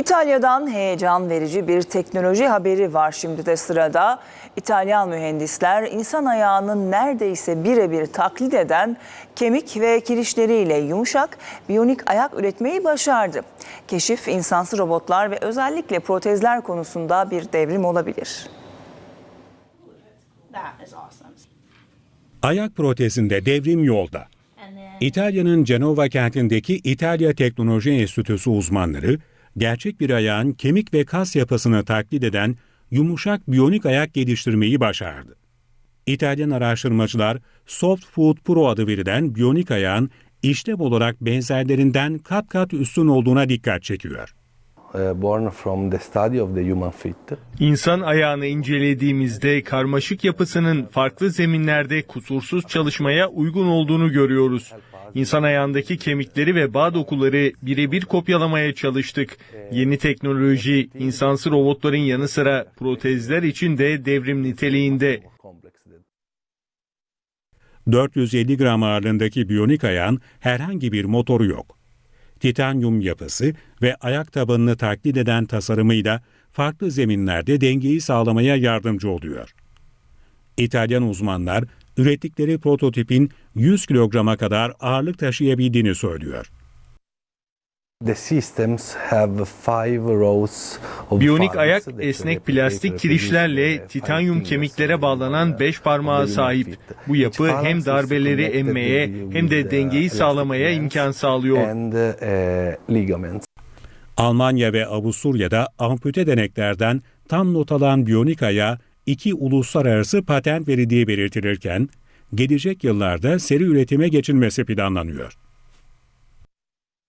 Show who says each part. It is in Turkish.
Speaker 1: İtalya'dan heyecan verici bir teknoloji haberi var şimdi de sırada. İtalyan mühendisler insan ayağının neredeyse birebir taklit eden kemik ve kirişleriyle yumuşak biyonik ayak üretmeyi başardı. Keşif insansı robotlar ve özellikle protezler konusunda bir devrim olabilir.
Speaker 2: That is awesome.
Speaker 3: Ayak protezinde devrim yolda. İtalya'nın Cenova kentindeki İtalya Teknoloji Enstitüsü uzmanları, gerçek bir ayağın kemik ve kas yapısını taklit eden yumuşak biyonik ayak geliştirmeyi başardı. İtalyan araştırmacılar Soft Food Pro adı verilen biyonik ayağın işlev olarak benzerlerinden kat kat üstün olduğuna dikkat çekiyor.
Speaker 4: uh, born from the study of the human feet.
Speaker 5: İnsan ayağını incelediğimizde karmaşık yapısının farklı zeminlerde kusursuz çalışmaya uygun olduğunu görüyoruz. İnsan ayağındaki kemikleri ve bağ dokuları birebir kopyalamaya çalıştık. Yeni teknoloji, insansı robotların yanı sıra protezler için de devrim niteliğinde.
Speaker 4: Complex that
Speaker 3: 450 gram ağırlığındaki biyonik ayağın herhangi bir motoru yok. Titanyum yapısı ve ayak tabanını taklit eden tasarımıyla farklı zeminlerde dengeyi sağlamaya yardımcı oluyor. İtalyan uzmanlar ürettikleri prototipin 100 kilograma kadar ağırlık taşıyabildiğini söylüyor.
Speaker 4: The systems have five rows of
Speaker 5: Biyonik ayak esnek plastik kirişlerle titanyum kemiklere bağlanan
Speaker 4: of
Speaker 5: beş
Speaker 4: the
Speaker 5: parmağa
Speaker 4: human
Speaker 5: sahip. Bu yapı hem darbeleri emmeye hem de dengeyi sağlamaya imkan sağlıyor.
Speaker 4: And uh, ligaments.
Speaker 3: Almanya ve Avusturya'da ampute deneklerden tam not alan biyonik ayağa iki uluslararası patent verildiği belirtilirken, gelecek yıllarda seri üretime geçilmesi planlanıyor.